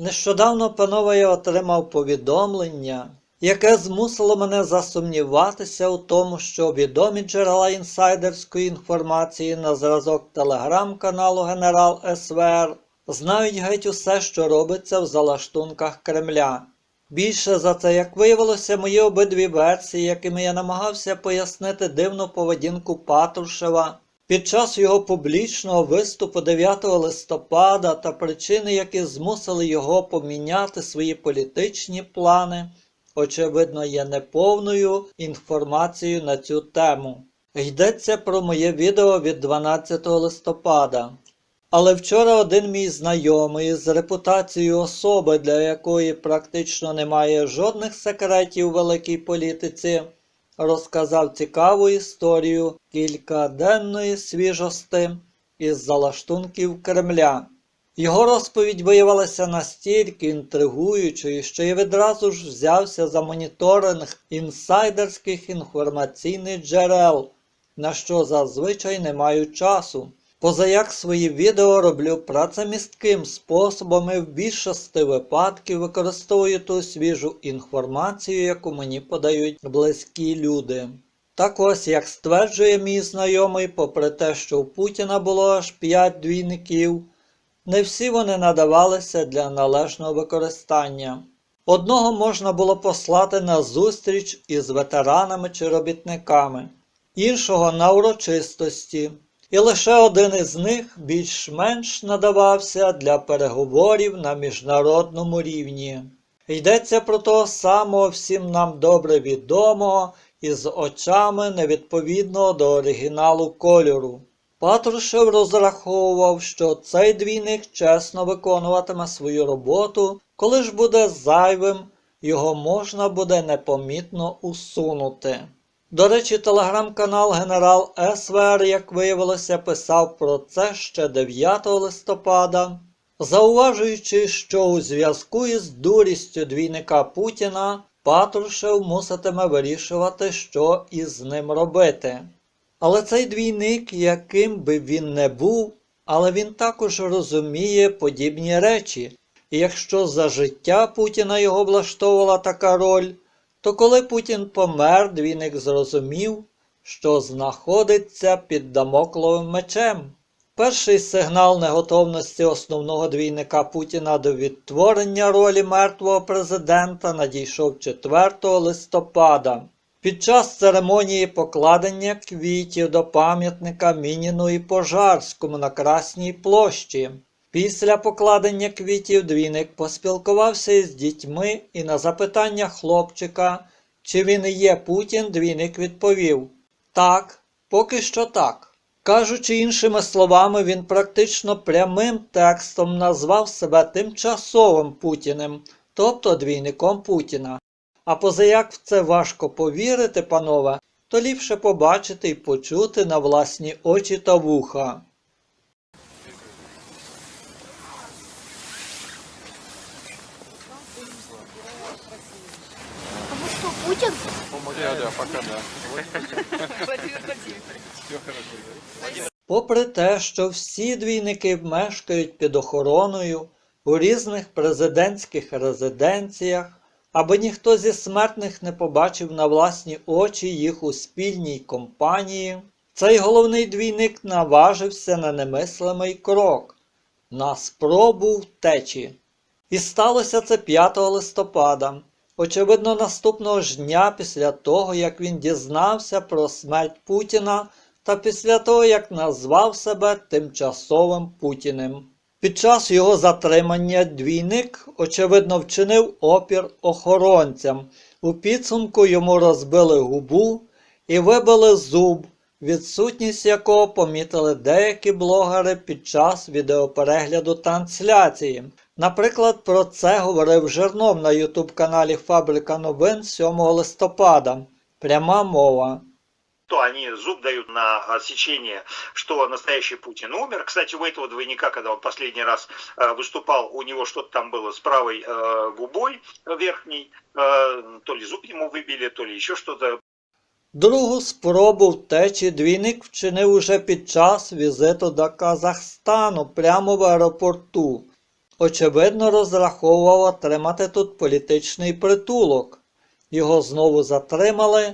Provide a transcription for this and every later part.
Нещодавно, панове, я отримав повідомлення, яке змусило мене засумніватися у тому, що відомі джерела інсайдерської інформації на зразок телеграм-каналу Генерал СВР знають геть усе, що робиться в залаштунках Кремля. Більше за це, як виявилося, мої обидві версії, якими я намагався пояснити дивну поведінку Патрушева під час його публічного виступу 9 листопада та причини, які змусили його поміняти свої політичні плани, очевидно, є неповною інформацією на цю тему. Йдеться про моє відео від 12 листопада. Але вчора один мій знайомий з репутацією особи, для якої практично немає жодних секретів у великій політиці, розказав цікаву історію кількаденної свіжости із залаштунків Кремля. Його розповідь виявилася настільки інтригуючою, що я відразу ж взявся за моніторинг інсайдерських інформаційних джерел, на що зазвичай не маю часу. Позаяк свої відео роблю працемістким способом і в більшості випадків використовую ту свіжу інформацію, яку мені подають близькі люди. Так ось, як стверджує мій знайомий, попри те, що у Путіна було аж 5 двійників, не всі вони надавалися для належного використання. Одного можна було послати на зустріч із ветеранами чи робітниками, іншого на урочистості, і лише один із них більш-менш надавався для переговорів на міжнародному рівні. Йдеться про того самого всім нам добре відомого із очами невідповідного до оригіналу кольору. Патрушев розраховував, що цей двійник чесно виконуватиме свою роботу, коли ж буде зайвим, його можна буде непомітно усунути. До речі, телеграм-канал Генерал СВР, як виявилося, писав про це ще 9 листопада, зауважуючи, що у зв'язку із дурістю двійника Путіна Патрушев муситиме вирішувати, що із ним робити. Але цей двійник, яким би він не був, але він також розуміє подібні речі, і якщо за життя Путіна його влаштовувала така роль, то коли Путін помер, двійник зрозумів, що знаходиться під дамокловим мечем. Перший сигнал неготовності основного двійника Путіна до відтворення ролі мертвого президента надійшов 4 листопада. Під час церемонії покладення квітів до пам'ятника Мініну і Пожарському на Красній площі. Після покладення квітів двійник поспілкувався із дітьми і на запитання хлопчика, чи він і є Путін, двійник відповів Так, поки що так. Кажучи іншими словами, він практично прямим текстом назвав себе тимчасовим Путіним, тобто двійником Путіна. А позаяк в це важко повірити, панове, то ліпше побачити і почути на власні очі та вуха. А вы что, Путин? Да, да, пока да. Попри те, що всі двійники мешкають під охороною у різних президентських резиденціях, аби ніхто зі смертних не побачив на власні очі їх у спільній компанії, цей головний двійник наважився на немислимий крок на спробу втечі. І сталося це 5 листопада. Очевидно, наступного ж дня після того, як він дізнався про смерть Путіна та після того, як назвав себе тимчасовим Путіним. Під час його затримання двійник, очевидно, вчинив опір охоронцям. У підсумку йому розбили губу і вибили зуб, відсутність якого помітили деякі блогери під час відеоперегляду трансляції. Наприклад, про це говорив Жернов на ютуб-каналі Фабрика новин 7 листопада. Пряма мова. то они зуб дают на отсечение, что настоящий Путин умер. Кстати, у этого двойника, когда он последний раз э, выступал, у него что-то там было с правой э, губой верхней, э, то ли зуб ему выбили, то ли еще что-то. Другу спробу втечі двійник вчинив уже під час візиту до Казахстану прямо в аеропорту. очевидно, розраховував отримати тут політичний притулок. Його знову затримали,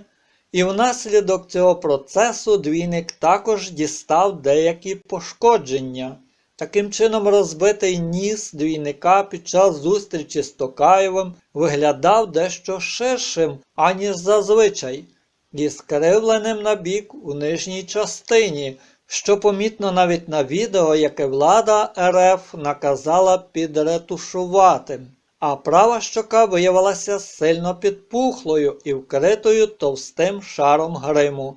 і внаслідок цього процесу двійник також дістав деякі пошкодження. Таким чином, розбитий ніс двійника під час зустрічі з Токаєвим виглядав дещо ширшим, аніж зазвичай, і скривленим на бік у нижній частині, що помітно навіть на відео, яке влада РФ наказала підретушувати. А права щока виявилася сильно підпухлою і вкритою товстим шаром гриму.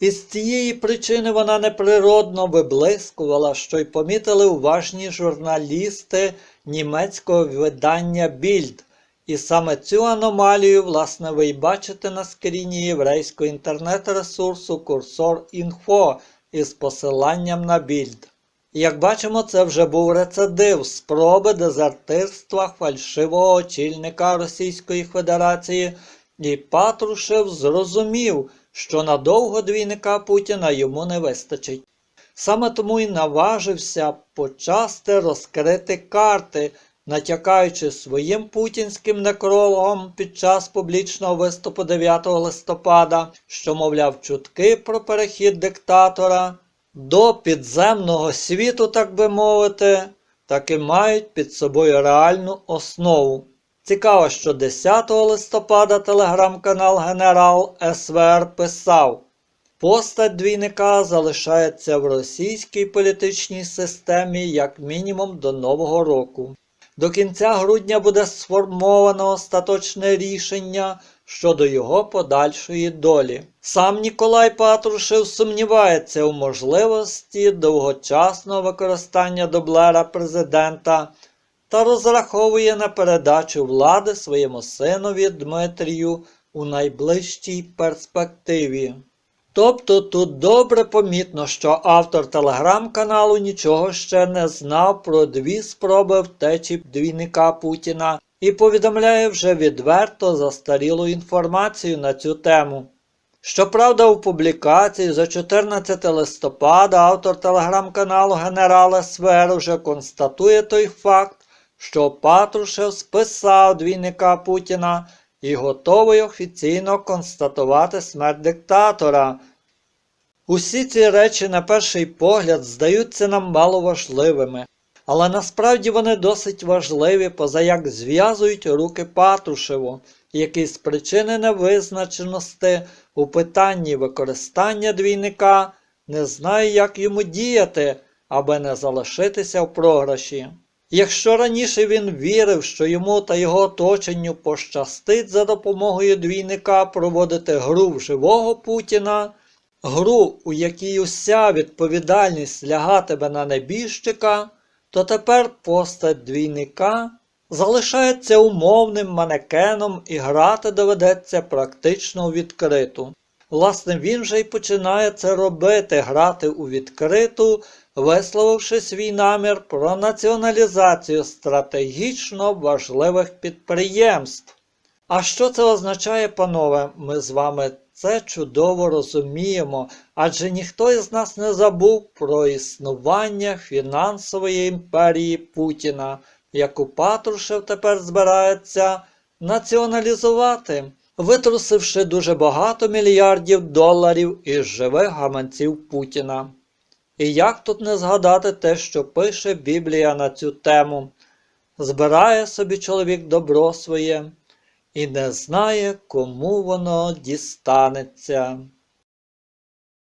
Із цієї причини вона неприродно виблискувала, що й помітили уважні журналісти німецького видання Більд. І саме цю аномалію, власне, ви й бачите на скріні єврейського інтернет-ресурсу Курсор Інфо із посиланням на більд. Як бачимо, це вже був рецидив спроби дезертирства фальшивого очільника Російської Федерації, і Патрушев зрозумів, що надовго двійника Путіна йому не вистачить. Саме тому й наважився почасти розкрити карти, натякаючи своїм путінським некрологом під час публічного виступу 9 листопада, що, мовляв, чутки про перехід диктатора до підземного світу, так би мовити, таки мають під собою реальну основу. Цікаво, що 10 листопада телеграм-канал Генерал СВР писав Постать двійника залишається в російській політичній системі як мінімум до Нового року. До кінця грудня буде сформовано остаточне рішення щодо його подальшої долі. Сам Ніколай Патрушев сумнівається у можливості довгочасного використання дублера президента та розраховує на передачу влади своєму синові Дмитрію у найближчій перспективі. Тобто тут добре помітно, що автор телеграм-каналу нічого ще не знав про дві спроби втечі двійника Путіна і повідомляє вже відверто застарілу інформацію на цю тему. Щоправда, у публікації за 14 листопада автор телеграм-каналу Генерал СВР вже констатує той факт, що Патрушев списав двійника Путіна і готовий офіційно констатувати смерть диктатора. Усі ці речі, на перший погляд, здаються нам маловажливими, але насправді вони досить важливі, позаяк зв'язують руки Патрушеву, який з причини невизначеності у питанні використання двійника не знає, як йому діяти, аби не залишитися в програші. Якщо раніше він вірив, що йому та його оточенню пощастить за допомогою двійника проводити гру в живого Путіна, гру, у якій уся відповідальність лягатиме на небіжчика, то тепер постать двійника залишається умовним манекеном і грати доведеться практично відкриту. Власне, він же й починає це робити, грати у відкриту, висловивши свій намір про націоналізацію стратегічно важливих підприємств. А що це означає, панове? Ми з вами це чудово розуміємо, адже ніхто із нас не забув про існування фінансової імперії Путіна, яку Патрушев тепер збирається націоналізувати, витрусивши дуже багато мільярдів доларів із живих гаманців Путіна. І як тут не згадати те, що пише Біблія на цю тему? Збирає собі чоловік добро своє і не знає, кому воно дістанеться.